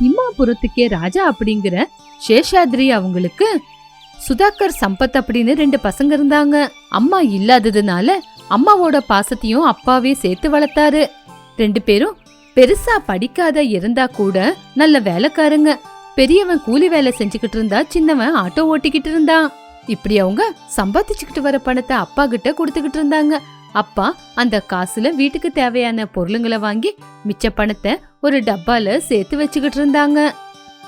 இம்மாபுரத்துக்கே ராஜா அப்படிங்கிற சேஷாத்ரி அவங்களுக்கு சுதாகர் சம்பத் அப்படின்னு ரெண்டு பசங்க இருந்தாங்க. அம்மா இல்லாததுனால அம்மாவோட பாசத்தையும் அப்பாவே சேர்த்து வளர்த்தாரு. ரெண்டு பேரும் பெருசா படிக்காத இருந்தா கூட நல்ல வேலைக்காரங்க. பெரியவன் கூலி வேலை செஞ்சுக்கிட்டு இருந்தா சின்னவன் ஆட்டோ ஓட்டிக்கிட்டு இருந்தான். இப்படி அவங்க சம்பாதிச்சுக்கிட்டு வர பணத்தை அப்பா கிட்ட கொடுத்துக்கிட்டு இருந்தாங்க. அப்பா அந்த காசுல வீட்டுக்கு தேவையான பொருளுங்களை வாங்கி மிச்ச பணத்தை ஒரு டப்பால சேர்த்து வச்சுக்கிட்டு இருந்தாங்க.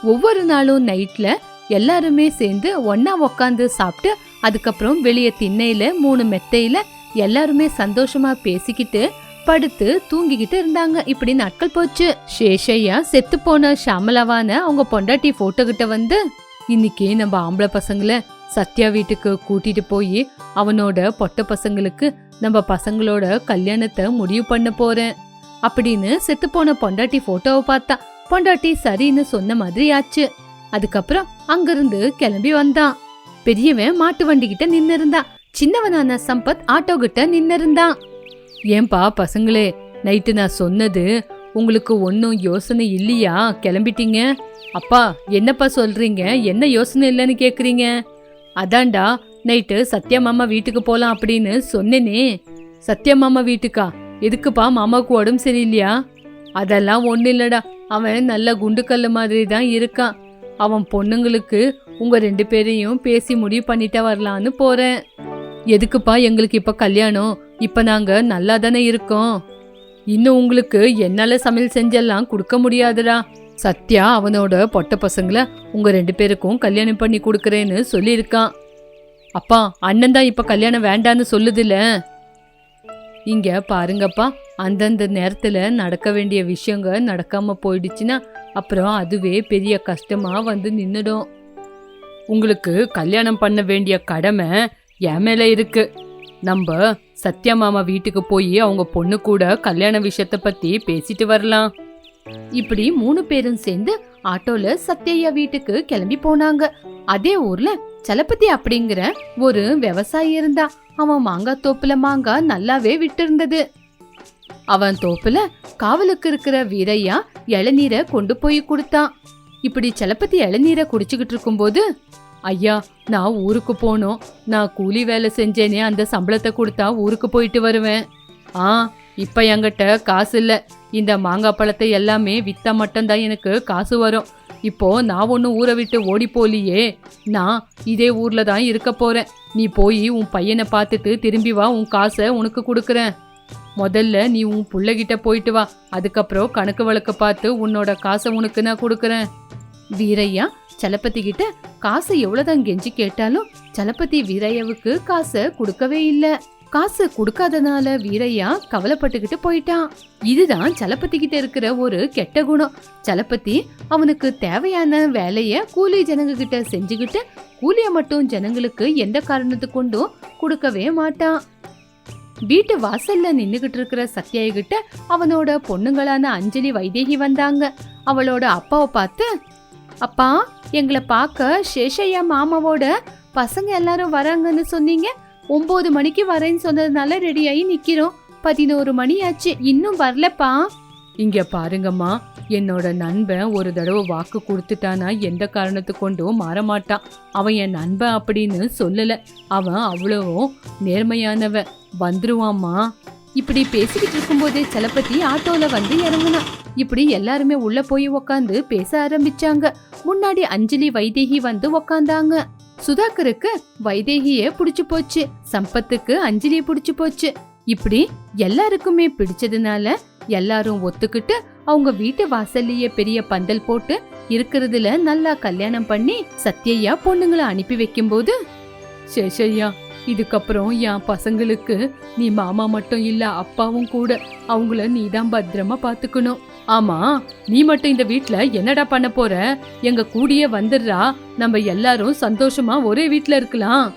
ஒவ்வொரு நாளும் நைட்ல எல்லாருமே சேர்ந்து ஒன்னா உக்காந்து சாப்பிட்டு அதுக்கப்புறம் வெளியே திண்ணையில மூணு மெத்தையில எல்லாருமே சந்தோஷமா பேசிக்கிட்டு படுத்து தூங்கிக்கிட்டு இருந்தாங்க. இப்படி நாட்கள் போச்சு. சேஷையா செத்து போன ஷாமலாவான அவங்க பொண்டாட்டி போட்டோ கிட்ட வந்து இன்னைக்கு நம்ம ஆம்பளை பசங்கள சத்யா வீட்டுக்கு கூட்டிட்டு போய் அவனோட பொட்ட பசங்களுக்கு நம்ம பசங்களோட கல்யாணத்தை முடிவு பண்ண போறேன். அப்படின்னு செத்துப்போன பொண்டாட்டி போட்டோவை பார்த்தா பொண்டாட்டி சரின்னு சொன்ன மாதிரி ஆச்சு. அதுக்கப்புறம் அங்கிருந்து கிளம்பி வந்தான். பெரியவன் மாட்டு வண்டி கிட்ட நின்னு இருந்தான் சின்னவனான சம்பத் ஆட்டோ கிட்ட நின்னு இருந்தான் ஏன்பா பசங்களே நைட்டு நான் சொன்னது உங்களுக்கு ஒன்றும் யோசனை இல்லையா? கிளம்பிட்டீங்க. அப்பா என்னப்பா சொல்றீங்க? என்ன யோசனை இல்லைன்னு கேக்குறீங்க? அதான்டா நைட்டு சத்யா மாமா வீட்டுக்கு போகலாம் அப்படின்னு சொன்னேனே. சத்யா மாமா வீட்டுக்கா? எதுக்குப்பா மாமாவுக்கு உடம்பு சரியில்லையா? அதெல்லாம் ஒன்றும் இல்லைடா. அவன் நல்ல குண்டுக்கல் மாதிரி தான் இருக்கான். அவன் பொண்ணுங்களுக்கு உங்கள் ரெண்டு பேரையும் பேசி முடிவு பண்ணிட்டே வரலான்னு போகிறேன் எதுக்குப்பா எங்களுக்கு இப்போ கல்யாணம்? இப்போ நாங்கள் நல்லா தானே இருக்கோம். இன்னும் உங்களுக்கு என்னால் சமையல் செஞ்செல்லாம் கொடுக்க முடியாதுடா. சத்யா அவனோட பொட்ட பசங்களை உங்கள் ரெண்டு பேருக்கும் கல்யாணம் பண்ணி கொடுக்குறேன்னு சொல்லியிருக்கான். அப்பா அண்ணன் தான் இப்போ கல்யாணம் வேண்டான்னு சொல்லுதுல இங்க பாருங்கப்பா அந்தந்த நேரத்தில் நடக்க வேண்டிய விஷயங்க நடக்காம போயிடுச்சுன்னா அப்புறம் அதுவே பெரிய கஷ்டமா வந்து நின்றுடும் உங்களுக்கு கல்யாணம் பண்ண வேண்டிய கடமை என் மேல இருக்கு. நம்ம சத்யா மாமா வீட்டுக்கு போய் அவங்க பொண்ணு கூட கல்யாண விஷயத்த பத்தி பேசிட்டு வரலாம். இப்படி மூணு பேரும் சேர்ந்து ஆட்டோல சத்யய்யா வீட்டுக்கு கிளம்பி போனாங்க. அதே ஊர்ல சலபதி அப்படிங்கிற ஒரு விவசாயி இருந்தா அவன் மாங்காய் தோப்புல மாங்காய் நல்லாவே விட்டு இருந்தது அவன் தோப்புல காவலுக்கு இருக்கிற வீரையா இளநீரை கொண்டு போய் கொடுத்தான். இப்படி சலபதி இளநீரை குடிச்சுக்கிட்டு இருக்கும்போது ஐயா நான் ஊருக்கு போனோம். நான் கூலி வேலை செஞ்சேனே அந்த சம்பளத்தை கொடுத்தா ஊருக்கு போயிட்டு வருவேன். ஆ இப்போ என்கிட்ட காசு இல்லை. இந்த மாங்காய் பழத்தை எல்லாமே வித்தா மட்டும்தான் எனக்கு காசு வரும். இப்போ நான் ஒன்றும் ஊரை விட்டு ஓடி போலியே. நான் இதே ஊர்ல தான் இருக்க போறேன். நீ போய் உன் பையனை பார்த்துட்டு திரும்பி வா உன் காசை உனக்கு கொடுக்குறேன். முதல்ல நீ உன் பிள்ளைகிட்ட போயிட்டு வா. அதுக்கப்புறம் கணக்கு வழக்கு பார்த்து உன்னோட காசை உனக்கு நான் கொடுக்குறேன். வீரையா சலப்பதி கிட்ட காசு எவ்வளோதான் கெஞ்சி கேட்டாலும் சலப்பதி வீரையாவுக்கு காசை கொடுக்கவே இல்லை. காசு கொடுக்காதனால வீரையா கவலைப்பட்டுக்கிட்டு போயிட்டான். இதுதான் சலப்பத்தி கிட்ட இருக்கிற ஒரு கெட்ட குணம். சலப்பத்தி அவனுக்கு தேவையான வேலைய கூலி ஜனங்க கிட்ட செஞ்சுக்கிட்டு கூலிய மட்டும் ஜனங்களுக்கு எந்த காரணத்து கொண்டும் கொடுக்கவே மாட்டான். வீட்டு வாசல்ல நின்னுகிட்டு இருக்கிற சத்யா கிட்ட அவனோட பொண்ணுங்களான அஞ்சலி வைதேகி வந்தாங்க. அவளோட அப்பாவை பார்த்து அப்பா எங்களை பார்க்க சேஷையா மாமாவோட பசங்க எல்லாரும் வராங்கன்னு சொன்னீங்க. ஒம்பது மணிக்கு வரேன்னு சொன்னதுனால ரெடியாகி நிக்கிறோம். பதினோரு மணி ஆச்சு இன்னும் வரலப்பா. இங்க பாருங்கம்மா. என்னோட நண்பன் ஒரு தடவை வாக்கு கொடுத்துட்டானா எந்த காரணத்து கொண்டும் மாற மாட்டான் அவன் என் நண்பன் அப்படின்னு சொல்லல. அவன் அவ்வளவோ நேர்மையானவன். வந்துருவாம்மா. இப்படி பேசிக்கிட்டு இருக்கும்போதே சலப்பத்தி ஆட்டோல வந்து இறங்குனான் இப்படி எல்லாருமே உள்ள போய் உக்காந்து பேச ஆரம்பிச்சாங்க. முன்னாடி அஞ்சலி வைதேகி வந்து உக்காந்தாங்க. சுதாகருக்கு வைதேகிய புடிச்சு போச்சு. சம்பத்துக்கு அஞ்சலிய புடிச்சு போச்சு. இப்படி எல்லாருக்குமே பிடிச்சதுனால எல்லாரும் ஒத்துக்கிட்டு அவங்க வீட்டு வாசல்லையே பெரிய பந்தல் போட்டு இருக்கிறதுல நல்லா கல்யாணம் பண்ணி சத்யய்யா பொண்ணுங்களை அனுப்பி வைக்கும்போது சேஷய்யா இதுக்கப்புறம் என் பசங்களுக்கு நீ மாமா மட்டும் இல்ல அப்பாவும் கூட அவங்கள நீ தான் பத்திரமா பாத்துக்கணும். ஆமா நீ மட்டும் இந்த வீட்ல என்னடா பண்ண போற? எங்க கூடிய வந்துடுறா. நம்ம எல்லாரும் சந்தோஷமா ஒரே வீட்ல இருக்கலாம்.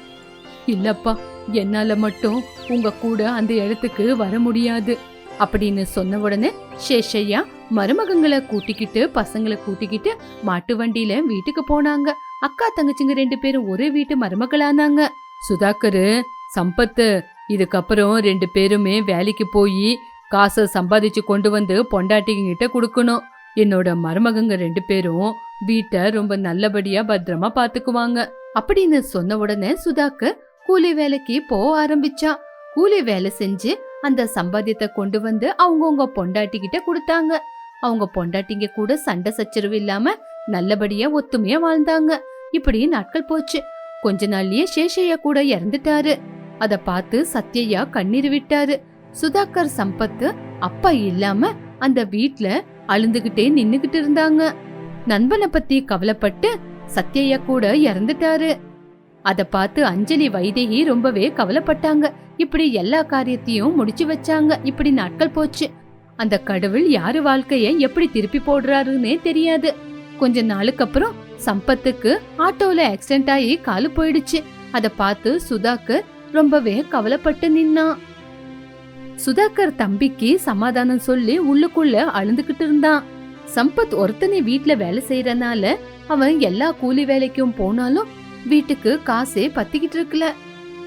இல்லப்பா என்னால மட்டும் உங்க கூட அந்த இடத்துக்கு வர முடியாது. அப்படின்னு சொன்ன உடனே சேஷையா மருமகங்களை கூட்டிக்கிட்டு பசங்களை கூட்டிக்கிட்டு மாட்டு வண்டியில வீட்டுக்கு போனாங்க. அக்கா தங்கச்சிங்க ரெண்டு பேரும் ஒரே வீட்டு மருமகளானாங்க. சுதாகரு சம்பத்து இதுக்கப்புறம் ரெண்டு பேருமே வேலைக்கு போய் காசை சம்பாதிச்சு கொண்டு வந்து பொண்டாட்டிங்கிட்ட கொடுக்கணும். என்னோட மருமகங்க ரெண்டு பேரும் வீட்டை ரொம்ப நல்லபடியா பத்திரமா பாத்துக்குவாங்க. அப்படின்னு சொன்ன உடனே சுதாக்கு கூலி வேலைக்கு போக ஆரம்பிச்சா. கூலி வேலை செஞ்சு அந்த சம்பாத்தியத்தை கொண்டு வந்து அவங்கவுங்க பொண்டாட்டிக்கிட்ட கொடுத்தாங்க. அவங்க பொண்டாட்டிங்க கூட சண்டை சச்சரவு இல்லாம நல்லபடியா ஒத்துமையா வாழ்ந்தாங்க. இப்படி நாட்கள் போச்சு. கொஞ்ச நாள்லயே சேஷையா கூட இறந்துட்டாரு. அத பார்த்து சத்யையா கண்ணீர் விட்டாரு. சுதாகர் சம்பத்து அப்பா இல்லாம அந்த வீட்ல அழுந்துகிட்டே நின்னுகிட்டு இருந்தாங்க. நண்பனை பத்தி கவலைப்பட்டு சத்யையா கூட இறந்துட்டாரு. அத பார்த்து அஞ்சலி வைதேகி ரொம்பவே கவலைப்பட்டாங்க. இப்படி எல்லா காரியத்தையும் முடிச்சு வச்சாங்க. இப்படி நாட்கள் போச்சு. அந்த கடவுள் யாரு வாழ்க்கைய எப்படி திருப்பி போடுறாருன்னே தெரியாது. கொஞ்ச நாளுக்கு அப்புறம் சம்பத்துக்கு ஆட்டோல ஆக்சிடென்ட் ஆகி காலு போயிடுச்சு. அத பார்த்து சுதாக்கு ரொம்பவே கவலைப்பட்டு நின்னான். சுதாகர் தம்பிக்கு சமாதானம் சொல்லி உள்ளுக்குள்ள அழுந்துகிட்டு இருந்தான். சம்பத் ஒருத்தனை வீட்டுல வேலை செய்யறனால அவன் எல்லா கூலி வேலைக்கும் போனாலும் வீட்டுக்கு காசே பத்திக்கிட்டு இருக்கல.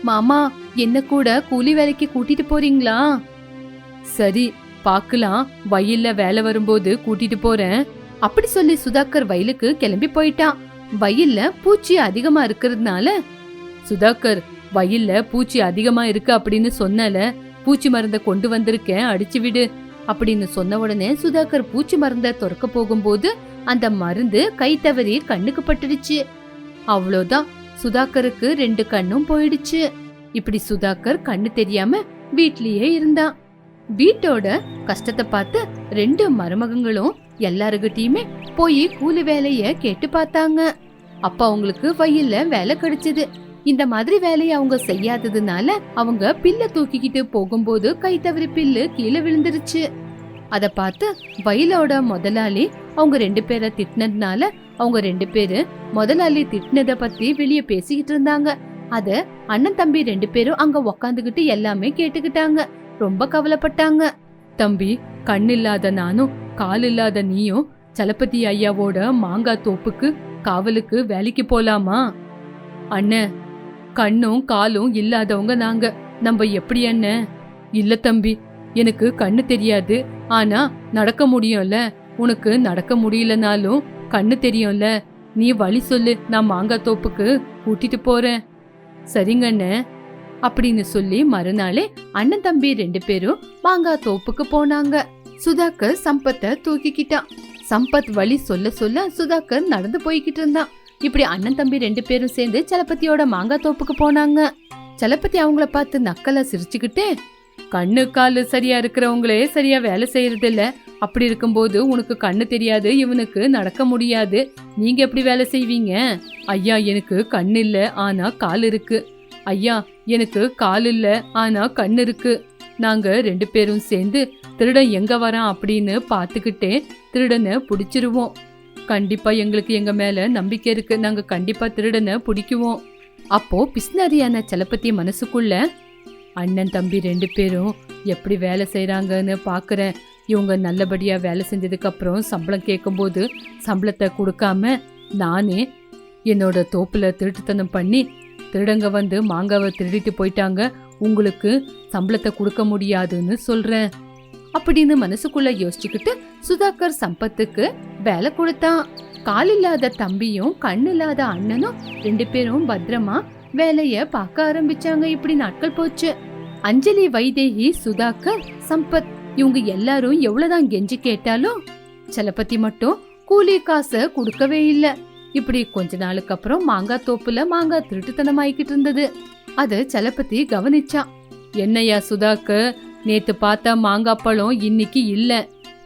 மாமா என்ன கூட கூலி வேலைக்கு கூட்டிட்டு போறீங்களா? சரி பாக்கலாம். வயல்ல வேலை வரும்போது கூட்டிட்டு போறேன். அப்படி சொல்லி சுதாகர் வயலுக்கு கிளம்பி போயிட்டான். வயல்ல பூச்சி அதிகமா இருக்கிறதுனால சுதாகர் வயல்ல பூச்சி அதிகமா இருக்கு அப்படின்னு சொன்னல. பூச்சி மருந்த கொண்டு வந்திருக்கேன் அடிச்சு விடு அப்படின்னு சொன்ன உடனே சுதாகர் பூச்சி மருந்த துறக்க போகும்போது அந்த மருந்து கை தவறி கண்ணுக்கு பட்டுடுச்சு. அவ்வளோதான். சுதாகருக்கு ரெண்டு கண்ணும் போயிடுச்சு. இப்படி சுதாகர் கண்ணு தெரியாம வீட்லயே இருந்தான். வீட்டோட கஷ்டத்தை பார்த்து ரெண்டு மருமகங்களும் எல்லாருகிட்டயுமே போய் கூலி வேலைய கேட்டு பார்த்தாங்க. அப்ப அவங்களுக்கு வயல்ல வேலை கிடைச்சது. இந்த மாதிரி வேலையை அவங்க செய்யாததுனால அவங்க பில்ல தூக்கிக்கிட்டு போகும்போது கை தவறி பில்லு கீழே விழுந்துருச்சு. அத பார்த்து வயலோட முதலாளி அவங்க ரெண்டு பேரை திட்டினதுனால அவங்க ரெண்டு பேரு முதலாளி திட்டினத பத்தி வெளியே பேசிக்கிட்டு இருந்தாங்க. அத அண்ணன் தம்பி ரெண்டு பேரும் அங்க உக்காந்துகிட்டு எல்லாமே கேட்டுக்கிட்டாங்க. ரொம்ப கவலைப்பட்டாங்க. தம்பி கண் இல்லாத நானும் கால் இல்லாத நீயும் சலபதி ஐயாவோட மாங்காய் தோப்புக்கு காவலுக்கு வேலைக்கு போலாமா? அண்ணன் கண்ணும் காலும் இல்லாதவங்க நாங்க. நம்ம எப்படி என்ன இல்ல தம்பி எனக்கு கண்ணு தெரியாது. ஆனா நடக்க முடியும்ல? உனக்கு நடக்க முடியலனாலும் கண்ணு தெரியும்ல? நீ வழி சொல்லு நான் மாங்காய் தோப்புக்கு கூட்டிட்டு போறேன். சரிங்கண்ண அப்படின்னு சொல்லி மறுநாளே அண்ணன் தம்பி ரெண்டு பேரும் மாங்காய் தோப்புக்கு போனாங்க. சுதாகர் சம்பத்தை தூக்கிக்கிட்டான். சம்பத் வழி சொல்ல சொல்ல சுதாகர் நடந்து போய்கிட்டு இருந்தான். இப்படி அண்ணன் தம்பி ரெண்டு பேரும் சேர்ந்து சலப்பத்தியோட மாங்காய் தோப்புக்கு போனாங்க. சலப்பத்தி அவங்கள பார்த்து நக்கலா சிரிச்சுக்கிட்டே கண்ணு காலு சரியா இருக்கிறவங்களே சரியா வேலை செய்யறது இல்ல அப்படி இருக்கும்போது உனக்கு கண்ணு தெரியாது இவனுக்கு நடக்க முடியாது. நீங்க எப்படி வேலை செய்வீங்க? ஐயா எனக்கு கண்ணு இல்ல ஆனா கால் இருக்கு. ஐயா எனக்கு கால் இல்ல ஆனா கண் இருக்கு. நாங்க ரெண்டு பேரும் சேர்ந்து திருடன் எங்க வரான்? அப்படின்னு பார்த்துக்கிட்டே திருடனை பிடிச்சிருவோம். கண்டிப்பா எங்களுக்கு எங்க மேல நம்பிக்கை இருக்கு. நாங்க கண்டிப்பா திருடனை பிடிக்குவோம். அப்போ பிஸ்னரியான சலப்பத்தி மனசுக்குள்ள அண்ணன் தம்பி ரெண்டு பேரும் எப்படி வேலை செய்கிறாங்கன்னு பார்க்குறேன் இவங்க நல்லபடியா வேலை செஞ்சதுக்கு அப்புறம் சம்பளம் கேட்கும்போது சம்பளத்தை கொடுக்காம நானே என்னோட தோப்புல திருட்டுத்தனம் பண்ணி திருடங்க வந்து மாங்காவை திருடிட்டு போயிட்டாங்க. உங்களுக்கு சம்பளத்தை கொடுக்க முடியாதுன்னு சொல்றேன். அப்படின்னு மனசுக்குள்ளே யோசிச்சுக்கிட்டு சுதாகர் சம்பத்துக்கு வேலை கொடுத்தான் கால் இல்லாத தம்பியும் கண் இல்லாத அண்ணனும் ரெண்டு பேரும் பத்திரமா வேலைய பார்க்க ஆரம்பிச்சாங்க. இப்படி நாட்கள் போச்சு. அஞ்சலி வைதேகி சுதாகர் சம்பத் இவங்க எல்லாரும் எவ்வளவுதான் கெஞ்சி கேட்டாலும் சலபதி மட்டும் கூலி காசை கொடுக்கவே இல்ல. இப்படி கொஞ்ச நாளுக்கு அப்புறம் மாங்காய் தோப்புல மாங்காய் திருட்டுத்தனம் ஆயிக்கிட்டு இருந்தது. அத சலபதி கவனிச்சான். என்னையா சுதாக்கு நேத்து பார்த்தா மாங்காய் பழம் இன்னைக்கு இல்லை.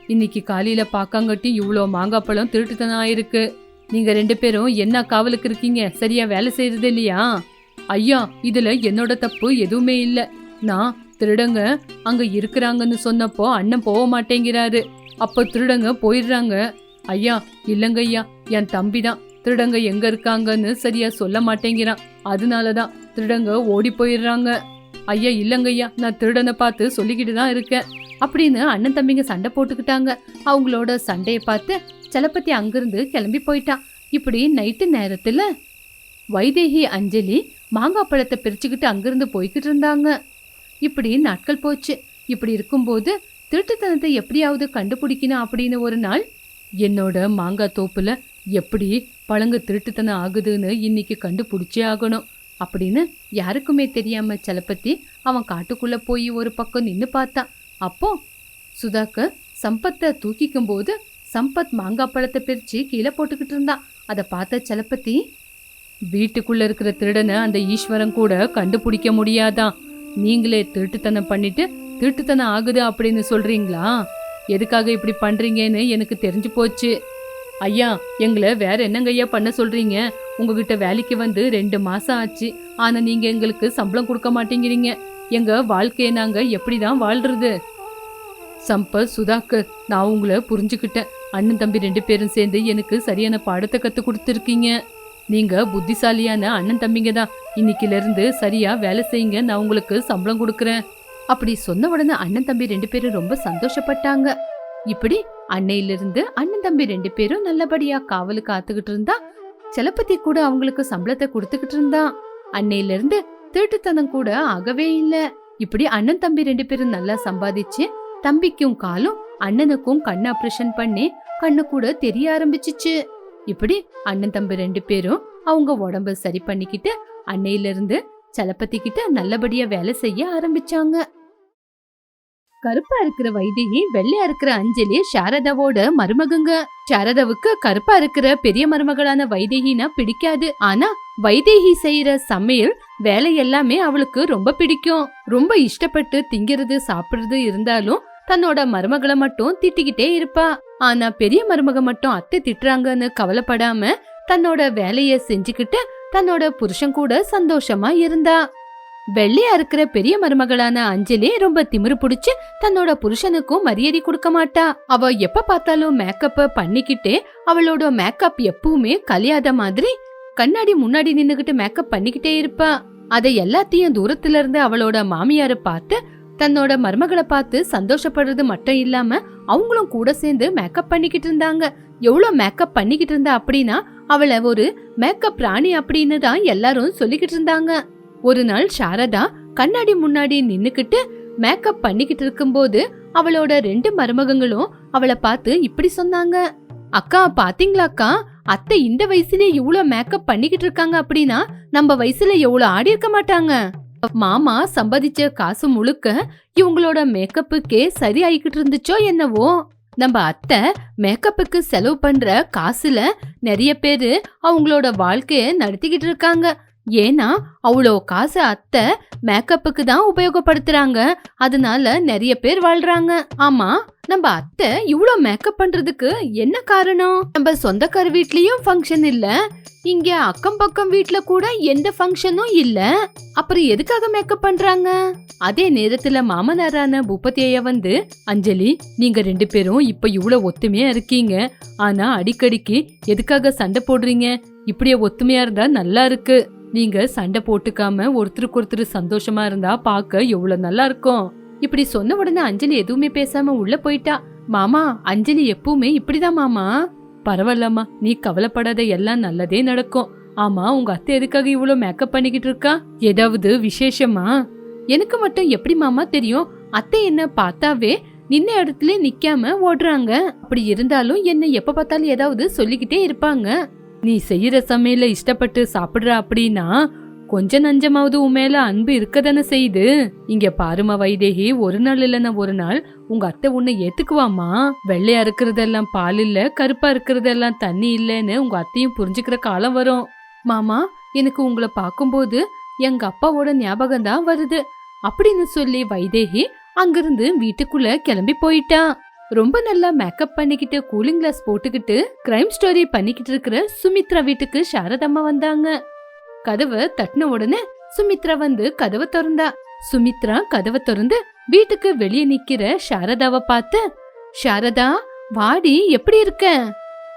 இன்னைக்கு காலையில பாக்காங்கட்டி இவ்வளோ மாங்காய் பழம் இருக்கு. நீங்க ரெண்டு பேரும் என்ன காவலுக்கு இருக்கீங்க? சரியா வேலை செய்யறது இல்லையா? ஐயா இதுல என்னோட தப்பு எதுவுமே இல்ல. நான் திருடங்க அங்க இருக்கிறாங்கன்னு சொன்னப்போ அண்ணன் போக மாட்டேங்கிறாரு. அப்ப திருடங்க போயிடுறாங்க. ஐயா இல்லங்க ஐயா என் தம்பி தான். திருடங்க எங்க இருக்காங்கன்னு சரியா சொல்ல மாட்டேங்கிறான். அதனாலதான் திருடங்க ஓடி போயிடுறாங்க. ஐயா இல்லங்க ஐயா நான் திருடனை பார்த்து சொல்லிக்கிட்டு தான் இருக்கேன். அப்படின்னு அண்ணன் தம்பிங்க சண்டை போட்டுக்கிட்டாங்க. அவங்களோட சண்டையை பார்த்து சலப்பத்தி அங்கிருந்து கிளம்பி போயிட்டான் இப்படி நைட்டு நேரத்தில் வைதேகி அஞ்சலி மாங்காய் பழத்தை பிரிச்சுக்கிட்டு அங்கிருந்து போய்கிட்டு இருந்தாங்க. இப்படி நாட்கள் போச்சு. இப்படி இருக்கும்போது திருட்டுத்தனத்தை எப்படியாவது கண்டுபிடிக்கணும் அப்படின்னு ஒரு நாள் என்னோட மாங்காய் தோப்புல எப்படி பழங்க திருட்டுத்தனம் ஆகுதுன்னு இன்னைக்கு கண்டுபிடிச்சே ஆகணும் அப்படின்னு யாருக்குமே தெரியாம சலப்பத்தி அவன் காட்டுக்குள்ள போய் ஒரு பக்கம் நின்று பார்த்தான் அப்போ சுதாக்கு சம்பத்தை தூக்கிக்கும் போது சம்பத் மாங்காய் பழத்தை பிரித்து கீழே போட்டுக்கிட்டு இருந்தான். அதை பார்த்த சலப்பத்தி வீட்டுக்குள்ள இருக்கிற திருடனை அந்த ஈஸ்வரன் கூட கண்டுபிடிக்க முடியாதான். நீங்களே திருட்டுத்தனம் பண்ணிட்டு திருட்டுத்தனம் ஆகுது அப்படின்னு சொல்றீங்களா? எதுக்காக இப்படி பண்றீங்கன்னு எனக்கு தெரிஞ்சு போச்சு. ஐயா எங்களை வேற என்னங்க ஐயா பண்ண சொல்றீங்க? உங்ககிட்ட வேலைக்கு வந்து ரெண்டு மாசம் ஆச்சு. ஆனா நீங்க எங்களுக்கு சம்பளம் கொடுக்க மாட்டேங்கிறீங்க. எங்க வாழ்க்கையை நாங்க எப்படிதான் வாழ்றது? சம்பத் சுதாகர் நான் உங்களை புரிஞ்சுக்கிட்டேன். அண்ணன் தம்பி ரெண்டு பேரும் சேர்ந்து எனக்கு சரியான பாடத்தை கத்து கொடுத்துருக்கீங்க. நீங்க புத்திசாலியான அண்ணன் தம்பிங்க தான். இன்னைக்குல இருந்து சரியா வேலை செய்யுங்க நான் உங்களுக்கு சம்பளம் கொடுக்குறேன். அப்படி சொன்ன உடனே அண்ணன் தம்பி ரெண்டு பேரும் ரொம்ப சந்தோஷப்பட்டாங்க. இப்படி அன்னையிலிருந்து அண்ணன் தம்பி ரெண்டு பேரும் நல்லபடியா காவலு காத்துக்கிட்டு இருந்தா செலப்பத்தி கூட அவங்களுக்கு சம்பளத்தை கொடுத்துக்கிட்டு இருந்தான் அன்னையிலிருந்து திருட்டுத்தனம் கூட ஆகவே இல்ல. இப்படி அண்ணன் தம்பி ரெண்டு பேரும் நல்லா சம்பாதிச்சு தம்பிக்கும் காலும் அண்ணனுக்கும் கண் ஆபரேஷன் பண்ணி கண்ணு கூட தெரிய ஆரம்பிச்சிச்சு. இப்படி அண்ணன் தம்பி ரெண்டு பேரும் அவங்க உடம்ப சரி பண்ணிக்கிட்டு அன்னையில இருந்து சலப்பத்திக்கிட்ட நல்லபடியா வேலை செய்ய ஆரம்பிச்சாங்க. கருப்பா இருக்கிற வைதேகி வெள்ளையா இருக்கிற அஞ்சலி சாரதாவோட மருமகங்க. சாரதாவுக்கு கருப்பா இருக்கிற பெரிய மருமகளான வைதேகினா பிடிக்காது. ஆனா வைதேகி செய்யற சமையல் வேலை எல்லாமே அவளுக்கு ரொம்ப பிடிக்கும். ரொம்ப இஷ்டப்பட்டு திங்கிறது சாப்பிடுறது இருந்தாலும் தன்னோட மருமகளை மட்டும் திட்டிக்கிட்டே இருப்பா. ஆனா பெரிய மருமக மட்டும் அத்தை திட்டுறாங்கன்னு கவலைப்படாம தன்னோட வேலைய செஞ்சுக்கிட்டு தன்னோட புருஷன் கூட சந்தோஷமா இருந்தா. வெள்ளையா இருக்கிற பெரிய மருமகளான அஞ்சலி ரொம்ப திமிரு புடிச்சு தன்னோட புருஷனுக்கும் மரியாதை கொடுக்க மாட்டா. அவ எப்ப பார்த்தாலும் மேக்கப்ப பண்ணிக்கிட்டே அவளோட மேக்கப் எப்பவுமே கலியாத மாதிரி கண்ணாடி முன்னாடி நின்னுகிட்டு மேக்கப் பண்ணிக்கிட்டே இருப்பா. அதை எல்லாத்தையும் தூரத்துல இருந்து அவளோட மாமியார பார்த்து தன்னோட மருமகளை பார்த்து சந்தோஷப்படுறது மட்டும் இல்லாம அவங்களும் கூட சேர்ந்து மேக்கப் பண்ணிக்கிட்டு இருந்தாங்க. எவ்வளவு மேக்கப் பண்ணிக்கிட்டு இருந்தா அப்படின்னா அவளை ஒரு மேக்கப் ராணி அப்படின்னு தான் எல்லாரும் சொல்லிக்கிட்டு இருந்தாங்க. ஒரு நாள் சாரதா கண்ணாடி முன்னாடி நின்னுக்கிட்டு மேக்கப் பண்ணிக்கிட்டு இருக்கும்போது அவளோட ரெண்டு மருமகங்களும் அவளை பார்த்து இப்படி சொன்னாங்க. அக்கா பாத்தீங்களா அக்கா? அத்தை இந்த வயசுலயே இவ்ளோ மேக்கப் பண்ணிக்கிட்டு இருக்காங்க அப்படின்னா நம்ம வயசுல எவ்வளவு ஆடி இருக்க மாட்டாங்க? மாமா சம்பாதிச்ச காசு முழுக்க இவங்களோட மேக்கப்புக்கே சரி ஆயிக்கிட்டு இருந்துச்சோ என்னவோ? நம்ம அத்தை மேக்கப்புக்கு செலவு பண்ற காசுல நிறைய பேரு அவங்களோட வாழ்க்கைய நடத்திக்கிட்டு இருக்காங்க. ஏன்னா அவ்வளோ காசு அத்தை மேக்கப்புக்கு தான் உபயோகப்படுத்துறாங்க. அதனால நிறைய பேர் வாழ்றாங்க. ஆமா நம்ம அத்தை இவ்வளோ மேக்கப் பண்றதுக்கு என்ன காரணம்? நம்ம சொந்தக்கார வீட்லயும் ஃபங்க்ஷன் இல்ல. இங்க அக்கம் பக்கம் வீட்ல கூட எந்த ஃபங்க்ஷனும் இல்ல. அப்புறம் எதுக்காக மேக்கப் பண்றாங்க? அதே நேரத்துல மாமனாரான பூபதி ஐயா வந்து அஞ்சலி நீங்க ரெண்டு பேரும் இப்ப இவ்வளவு ஒத்துமையா இருக்கீங்க. ஆனா அடிக்கடிக்கு எதுக்காக சண்டை போடுறீங்க? இப்படியே ஒத்துமையா இருந்தா நல்லா இருக்கு. நீங்க சண்டை போட்டுக்காம ஒருத்தருக்கு ஒருத்தர் சந்தோஷமா இருந்தா பார்க்க எவ்வளவு நல்லா இருக்கும். இப்படி சொன்ன உடனே அஞ்சலி எதுவுமே பேசாம உள்ள போயிட்டா. மாமா அஞ்சலி எப்பவுமே இப்படிதான் மாமா. பரவாயில்லம்மா நீ கவலைப்படாத எல்லாம் நல்லதே நடக்கும். ஆமா உங்க அத்தை எதுக்காக இவ்வளோ மேக்கப் பண்ணிக்கிட்டு இருக்கா? ஏதாவது விசேஷமா? எனக்கு மட்டும் எப்படி மாமா தெரியும்? அத்தை என்ன பார்த்தாவே நின்ன இடத்துல நிக்காம ஓடுறாங்க. அப்படி இருந்தாலும் என்ன எப்ப பார்த்தாலும் ஏதாவது சொல்லிக்கிட்டே இருப்பாங்க. நீ செய்யற சமையல இஷ்டப்பட்டு சாப்பிடுற அப்படின்னா கொஞ்ச நஞ்சமாவது உன் மேல அன்பு இருக்கதானே செய்யுது? இங்க பாருமா வைதேகி ஒரு நாள் இல்லைன்னா ஒரு நாள் உங்க அத்தை உன்னை ஏத்துக்குவாமா வெள்ளையா இருக்கிறதெல்லாம் பால் இல்ல கருப்பா இருக்கிறதெல்லாம் தண்ணி இல்லைன்னு உங்க அத்தையும் புரிஞ்சுக்கிற காலம் வரும். மாமா எனக்கு உங்களை பார்க்கும்போது எங்க அப்பாவோட ஞாபகம் தான் வருது. அப்படின்னு சொல்லி வைதேகி அங்கிருந்து வீட்டுக்குள்ள கிளம்பி போயிட்டா. ரொம்ப நல்லா மேக்கப் பண்ணிக்கிட்டு கூலிங் கிளாஸ் போட்டுக்கிட்டு கிரைம் ஸ்டோரி பண்ணிக்கிட்டு இருக்கிற சுமித்ரா வீட்டுக்கு சாரதம்மா வந்தாங்க. கதவை தட்டின உடனே சுமித்ரா வந்து கதவை திறந்தா. சுமித்ரா கதவை திறந்து வீட்டுக்கு வெளியே நிக்கிற சாரதாவை பார்த்து சாரதா வாடி எப்படி இருக்க?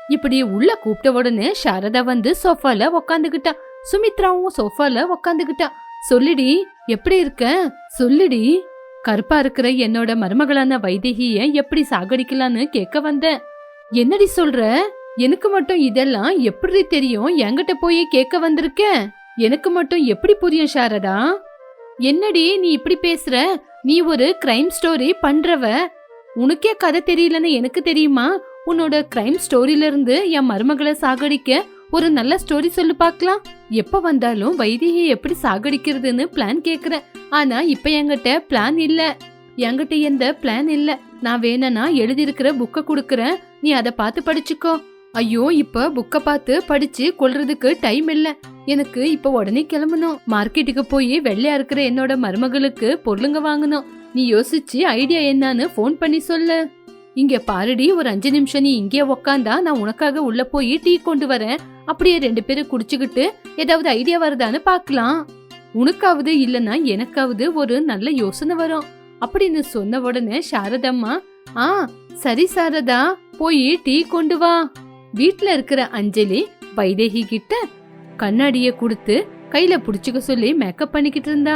இப்படி உள்ள கூப்பிட்ட உடனே சாரதா வந்து சோஃபால உக்காந்துகிட்டா சுமித்ராவும் சோஃபால உக்காந்துகிட்டா சொல்லுடி எப்படி இருக்க? சொல்லுடி. கருப்பா இருக்கிற என்னோட மருமகளான வைதேகிய எப்படி சாகடிக்கலான்னு கேட்க வந்தேன். என்னடி சொல்ற? எனக்கு மட்டும் இதெல்லாம் எப்படி தெரியும்? என்கிட்ட போய் கேட்க வந்திருக்க? எனக்கு மட்டும் எப்படி புரியும் சாரதா? என்னடி நீ இப்படி பேசுற? நீ ஒரு கிரைம் ஸ்டோரி பண்றவ. உனக்கே கதை தெரியலன்னு எனக்கு தெரியுமா? உன்னோட கிரைம் ஸ்டோரியில இருந்து என் மருமகளை சாகடிக்க ஒரு நல்ல ஸ்டோரி சொல்லு பார்க்கலாம். எப்ப வந்தாலும் வைதிகை எப்படி சாகடிக்கிறதுன்னு பிளான் கேக்குற ஆனா இப்ப என்கிட்ட பிளான் இல்ல. என்கிட்ட எந்த பிளான் இல்ல. நான் வேணும்னா எழுதியிருக்கிற புக்க குடுக்கறேன். நீ அதை பார்த்து படிச்சுக்கோ. ஐயோ இப்ப புக்க பார்த்து படிச்சு கொள்றதுக்கு டைம் இல்ல. எனக்கு இப்ப உடனே கிளம்பணும். மார்க்கெட்டுக்கு போய் வெள்ளையா இருக்கிற என்னோட மருமகளுக்கு பொருளுங்க வாங்கணும். நீ யோசிச்சு ஐடியா என்னன்னு ஃபோன் பண்ணி சொல்லு. இங்க பாருடி ஒரு அஞ்சு நிமிஷம் நீ இங்கே உக்காந்தா நான் உனக்காக உள்ள போய் டீ கொண்டு வரேன். அப்படியே ரெண்டு பேரும் குடிச்சுக்கிட்டு ஏதாவது ஐடியா வருதான்னு பார்க்கலாம். உனக்காவது இல்லனா எனக்காவது ஒரு நல்ல யோசனை வரும். அப்படின்னு சொன்ன உடனே சாரதம்மா ஆ சரி சாரதா போய் டீ கொண்டு வா. வீட்ல இருக்கிற அஞ்சலி வைதேகி கிட்ட கண்ணாடிய கொடுத்து கையில புடிச்சுக்க சொல்லி மேக்கப் பண்ணிக்கிட்டு இருந்தா.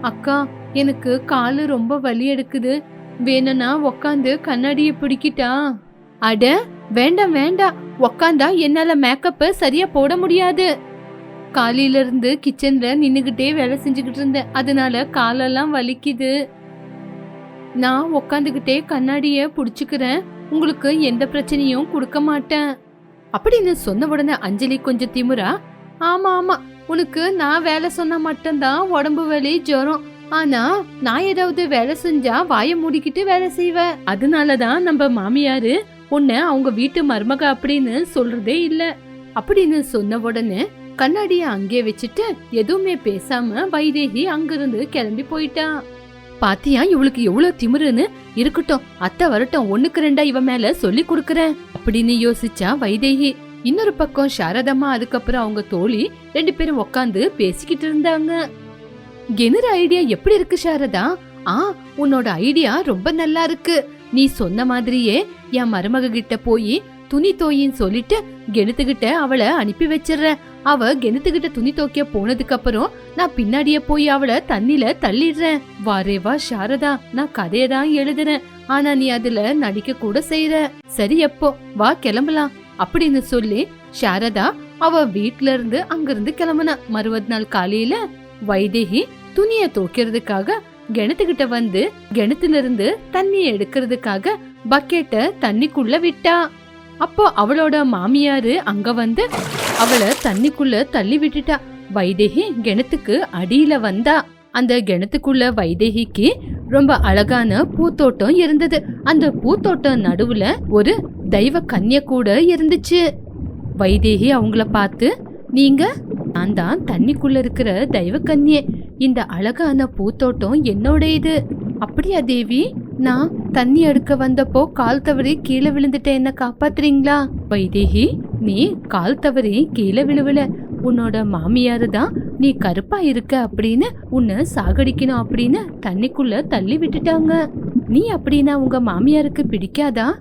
அக்கா எனக்கு காலு ரொம்ப வலி எடுக்குது. வேணும்னா உக்காந்து கண்ணாடிய பிடிக்கிட்டா? அட வேண்டாம் வேண்டாம். உக்காந்தா என்னால மேக்கப்ப சரியா போட முடியாது. காலையில இருந்து கிச்சன்ல நின்னுகிட்டே வேலை செஞ்சுக்கிட்டு இருந்தேன். அதனால காலெல்லாம் வலிக்குது. நான் உக்காந்துகிட்டே கண்ணாடிய புடிச்சுக்கிறேன். உங்களுக்கு எந்த பிரச்சனையும் கொடுக்க மாட்டேன். அப்படின்னு சொன்ன உடனே அஞ்சலி கொஞ்சம் திமுறா. ஆமா ஆமா. உனக்கு நான் வேலை சொன்னா மட்டும்தான் உடம்பு வலி ஜுரம். ஆனா நான் ஏதாவது வேலை செஞ்சா வாயை மூடிக்கிட்டு வேலை செய்வேன். அதனாலதான் நம்ம மாமியாரு உன்னை அவங்க வீட்டு மருமக அப்படின்னு சொல்றதே இல்ல. அப்படின்னு சொன்ன உடனே கண்ணாடிய அங்கே வச்சுட்டு எதுவுமே பேசாம வைதேகி அங்கிருந்து கிளம்பி போயிட்டான். பாத்தியா இவளுக்கு எவ்வளவு திமிருன்னு? இருக்கட்டும் அத்தை வரட்டும் ஒண்ணுக்கு ரெண்டா இவ மேல சொல்லி கொடுக்கறேன் அப்படின்னு யோசிச்சா வைதேகி. இன்னொரு பக்கம் சாரதம்மா அதுக்கப்புறம் அவங்க தோழி ரெண்டு பேரும் உக்காந்து பேசிக்கிட்டு இருந்தாங்க. என்னோட ஐடியா எப்படி இருக்கு சாரதா? ஆ உன்னோட ஐடியா ரொம்ப நல்லா இருக்கு. நீ சொன்ன மாதிரியே என் மருமக கிட்ட போய் துணி தோயின்னு சொல்லிட்டு கெணுத்துக்கிட்ட அவளை அனுப்பி வச்சிடுறேன் அவ கெணுத்துக்கிட்ட துணி தோக்கிய போனதுக்கு அப்புறம் நான் பின்னாடியே போய் அவளை தண்ணில தள்ளிடுறேன் வாரே வா சாரதா நான் கதையை தான் எழுதுறேன். ஆனா நீ அதுல நடிக்க கூட செய்யற. சரி எப்போ வா கிளம்பலாம். அப்படின்னு சொல்லி சாரதா அவ வீட்ல இருந்து அங்கிருந்து கிளம்புனா. மறுபது நாள் காலையில வைதேகி துணிய துவைக்கிறதுக்காக கிணத்துக்கிட்ட வந்து கிணத்துல இருந்து தண்ணி எடுக்கிறதுக்காக பக்கெட்ட தண்ணிக்குள்ள விட்டா. அப்போ அவளோட மாமியாரு அங்க வந்து அவளை தண்ணிக்குள்ள தள்ளி விட்டுட்டா. வைதேகி கிணத்துக்கு அடியில வந்தா. அந்த கிணத்துக்குள்ள வைதேகிக்கு ரொம்ப அழகான பூத்தோட்டம் இருந்தது. அந்த பூத்தோட்டம் நடுவுல ஒரு தெய்வ கன்னிய கூட இருந்துச்சு. வைதேகி அவங்கள பார்த்து நீங்க நான் தான் தண்ணிக்குள்ள இருக்கிற தெய்வ கன்னியே இந்த அழகான பூத்தோட்டம் என்னோட இது அப்படியா தேவி? நான் தண்ணி எடுக்க வந்தப்போ கால் தவறி கீழே விழுந்துட்டேன். என்ன காப்பாத்துறீங்களா? வைதேகி நீ கால் தவறி கீழே விழுவல. உன்னோட மாமியார் தான் நீ கருப்பா இருக்க அப்படின்னு உன்னை சாகடிக்கணும் அப்படின்னு தண்ணிக்குள்ள தள்ளி விட்டுட்டாங்க. நீ அப்படின்னா உங்க மாமியாருக்கு பிடிக்காதா?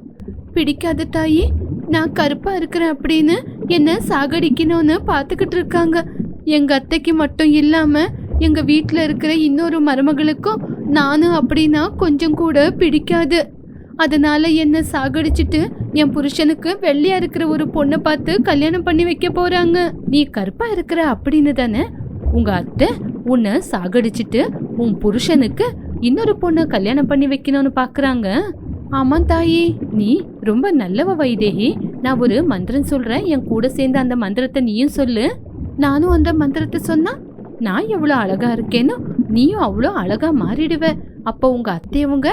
பிடிக்காத தாயி. நான் கருப்பா இருக்கிறேன் அப்படின்னு என்ன சாகடிக்கணும்னு பாத்துக்கிட்டு இருக்காங்க. எங்க அத்தைக்கு மட்டும் இல்லாம எங்கள் வீட்டில் இருக்கிற இன்னொரு மருமகளுக்கும் நானும் அப்படின்னா கொஞ்சம் கூட பிடிக்காது. அதனால் என்னை சாகடிச்சிட்டு என் புருஷனுக்கு வெள்ளையாக இருக்கிற ஒரு பொண்ணை பார்த்து கல்யாணம் பண்ணி வைக்க போகிறாங்க நீ கருப்பாக இருக்கிற அப்படின்னு தானே? உங்கள் அத்தை உன்னை சாகடிச்சிட்டு உன் புருஷனுக்கு இன்னொரு பொண்ணை கல்யாணம் பண்ணி வைக்கணும்னு பார்க்குறாங்க ஆமாம் தாயி நீ ரொம்ப நல்லவ வைதேகி. நான் ஒரு மந்திரம் சொல்கிறேன் என் கூட சேர்ந்து அந்த மந்திரத்தை நீயும் சொல்லு. நானும் அந்த மந்திரத்தை சொன்னால் நான் எவ்வளவு அழகா இருக்கேனோ நீயும் அவ்வளோ அழகா மாறிடுவ. அப்போ உங்க அத்தையவங்க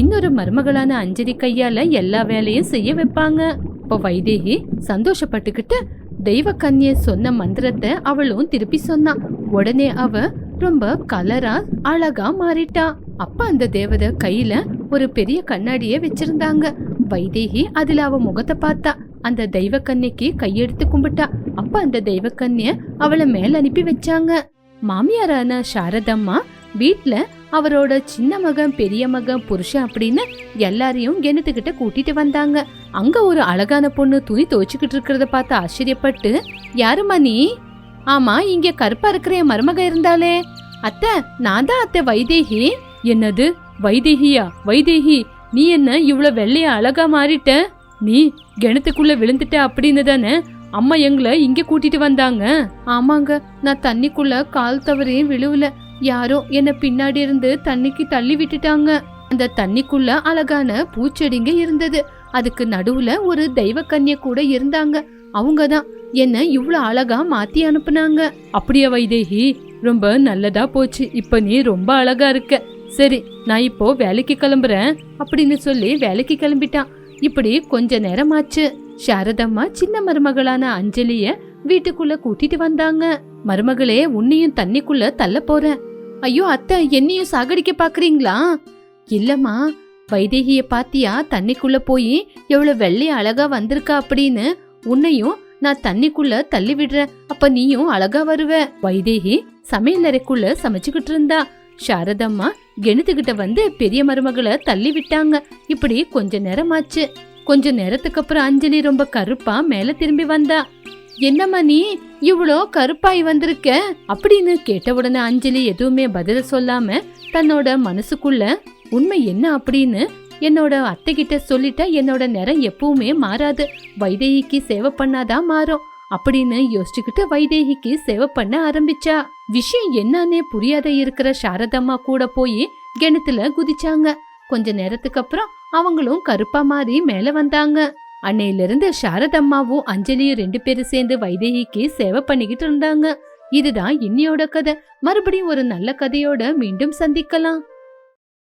இன்னொரு மருமகளான அஞ்சலி கையால எல்லா வேலையும் செய்ய வைப்பாங்க. இப்போ வைதேகி சந்தோஷப்பட்டுக்கிட்டு தெய்வ கன்னியை சொன்ன மந்திரத்தை அவளும் திருப்பி சொன்னான் உடனே அவ ரொம்ப கலரா அழகா மாறிட்டா. அப்ப அந்த தேவதை கையில ஒரு பெரிய கண்ணாடியை வச்சிருந்தாங்க. வைதேகி அதுல அவ முகத்தை பார்த்தா. அந்த தெய்வ கையெடுத்து கும்பிட்டா. அப்ப அந்த தெய்வ அவளை மேல அனுப்பி வச்சாங்க. மாமியாரான சாரதம்மா வீட்டுல அவரோட சின்ன மகன் பெரிய மகன் புருஷன் அப்படின்னு எல்லாரையும் கிணத்துக்கிட்ட கூட்டிட்டு வந்தாங்க. அங்க ஒரு அழகான பொண்ணு துணி துவைச்சுக்கிட்டு இருக்கிறத பார்த்து ஆச்சரியப்பட்டு யாரும்மா நீ? ஆமா இங்க கருப்பா இருக்கிற என் மருமக இருந்தாலே அத்தை நான் தான் அத்தை வைதேகி. என்னது? வைதேகியா? வைதேகி நீ என்ன இவ்வளவு வெள்ளையா அழகா மாறிட்ட? நீ கிணத்துக்குள்ள விழுந்துட்ட அப்படின்னு தானே அம்மா எங்களை இங்க கூட்டிட்டு வந்தாங்க. ஆமாங்க நான் தண்ணிக்குள்ள கால் தவறி விழுவல. யாரோ என்ன பின்னாடி இருந்து தண்ணிக்கு தள்ளி விட்டுட்டாங்க. அந்த தண்ணிக்குள்ள அழகான பூச்செடிங்க இருந்தது. அதுக்கு நடுவுல ஒரு தெய்வ கன்னிய கூட இருந்தாங்க. அவங்க தான் என்ன இவ்ளோ அழகா மாத்தி அனுப்புனாங்க. அப்படியா வைதேகி ரொம்ப நல்லதா போச்சு. இப்ப நீ ரொம்ப அழகா இருக்க. சரி நான் இப்போ வேலைக்கு கிளம்புறேன். அப்படின்னு சொல்லி வேலைக்கு கிளம்பிட்டான். இப்படி கொஞ்ச நேரம் ஆச்சு சாரதம்மா சின்ன மருமகளான அஞ்சலிய வீட்டுக்குள்ள கூட்டிட்டு வந்தாங்க. மருமகளே உன்னையும் தண்ணிக்குள்ள தள்ள போறேன். ஐயோ அத்தை என்னையும் சாகடிக்க பாக்குறீங்களா? இல்லம்மா வைதேகிய பாத்தியா தண்ணிக்குள்ள போய் எவ்வளவு வெள்ளை அழகா வந்திருக்கா அப்படின்னு உன்னையும் நான் தண்ணிக்குள்ள தள்ளி விடுறேன் அப்ப நீயும் அழகா வருவ. வைதேகி சமையல் அறைக்குள்ள சமைச்சுக்கிட்டு இருந்தா. சாரதம்மா கெணுத்துக்கிட்ட வந்து பெரிய மருமகளை தள்ளி விட்டாங்க. இப்படி கொஞ்ச நேரம் ஆச்சு கொஞ்ச நேரத்துக்கு அப்புறம் அஞ்சலி ரொம்ப கருப்பா மேல திரும்பி வந்தா. என்னம்மா நீ இவ்வளோ கருப்பாய் வந்திருக்க? அப்படின்னு கேட்ட உடனே அஞ்சலி எதுவுமே பதில சொல்லாம தன்னோட மனசுக்குள்ள உண்மை என்ன அப்படின்னு என்னோட அத்தை கிட்ட சொல்லிட்டா என்னோட நிறம் எப்பவுமே மாறாது. வைதேகிக்கு சேவை பண்ணாதான் மாறும். அப்படின்னு யோசிச்சுக்கிட்டு வைதேகிக்கு சேவை பண்ண ஆரம்பிச்சா. விஷயம் என்னன்னே புரியாத இருக்கிற சாரதம்மா கூட போய் கிணத்துல குதிச்சாங்க. கொஞ்ச நேரத்துக்கு அப்புறம் அவங்களும் கருப்பா மாறி மேல வந்தாங்க. அன்னையிலிருந்து சாரதம்மாவும் அஞ்சலியும் ரெண்டு பேரும் சேர்ந்து வைதேகிக்கு சேவை பண்ணிக்கிட்டு இருந்தாங்க. இதுதான் இன்னியோட கதை. மறுபடியும் ஒரு நல்ல கதையோட மீண்டும் சந்திக்கலாம்.